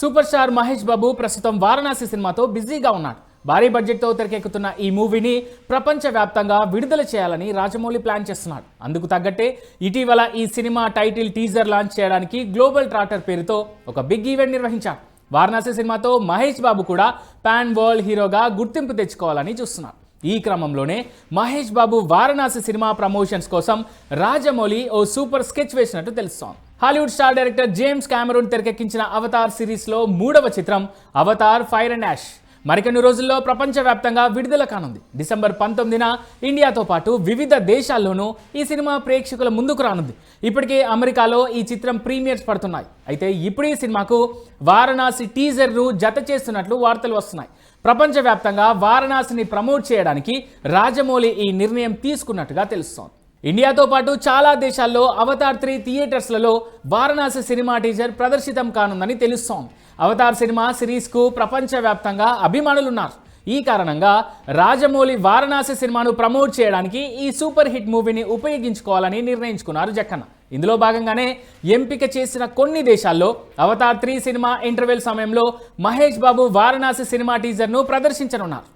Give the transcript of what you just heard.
Super star Mahesh Babu ప్రస్తుతం వారణాసి సినిమాతో బిజీగా ఉన్నాడు. భారీ బడ్జెట్తో తెరకెక్కుతున్న ఈ మూవీని ప్రపంచవ్యాప్తంగా విడుదల చేయాలని రాజమౌళి ప్లాన్ చేస్తున్నాడు. అందుకు తగ్గట్టే ఇటీవల ఈ సినిమా టైటిల్ టీజర్ లాంచ్ చేయడానికి గ్లోబల్ ట్రాటర్ పేరుతో ఒక బిగ్ ఈవెంట్ నిర్వహించాడు. వారణాసి సినిమాతో మహేష్ బాబు కూడా పాన్ వరల్డ్ హీరోగా గుర్తింపు తెచ్చుకోవాలని చూస్తున్నాడు. ఈ క్రమంలోనే మహేష్ బాబు వారణాసి సినిమా ప్రమోషన్స్ కోసం రాజమౌళి ఓ సూపర్ స్కెచ్ వేసినట్టు తెలుస్తోంది. Hollywood star director James Cameron తెరకెక్కించిన అవతార్ సిరీస్లో మూడవ చిత్రం అవతార్ ఫైర్ అండ్ యాష్. మరికొన్ని రోజుల్లో ప్రపంచవ్యాప్తంగా విడుదల కానుంది. డిసెంబర్ పంతొమ్మిదిన ఇండియాతో పాటు వివిధ దేశాల్లోనూ ఈ సినిమా ప్రేక్షకుల ముందుకు రానుంది. ఇప్పటికే అమెరికాలో ఈ చిత్రం ప్రీమియర్స్ పడుతున్నాయి. అయితే ఇప్పుడు ఈ సినిమాకు వారణాసి టీజర్ను జత చేస్తున్నట్లు వార్తలు వస్తున్నాయి. ప్రపంచవ్యాప్తంగా వారణాసిని ప్రమోట్ చేయడానికి రాజమౌళి ఈ నిర్ణయం తీసుకున్నట్టుగా తెలుస్తోంది. ఇండియాతో పాటు చాలా దేశాల్లో అవతార్ త్రీ థియేటర్స్లలో వారణాసి సినిమా టీజర్ ప్రదర్శితం కానుందని తెలుస్తోంది. అవతార్ సినిమా సిరీస్కు ప్రపంచవ్యాప్తంగా అభిమానులున్నారు. ఈ కారణంగా రాజమౌళి వారణాసి సినిమాను ప్రమోట్ చేయడానికి ఈ సూపర్ హిట్ మూవీని ఉపయోగించుకోవాలని నిర్ణయించుకున్నారు జక్కన్న ఇందులో భాగంగానే ఎంపిక చేసిన కొన్ని దేశాల్లో అవతార్ త్రీ సినిమా ఇంటర్వెల్ సమయంలో మహేష్ బాబు వారణాసి సినిమా టీజర్ను ప్రదర్శించనున్నారు.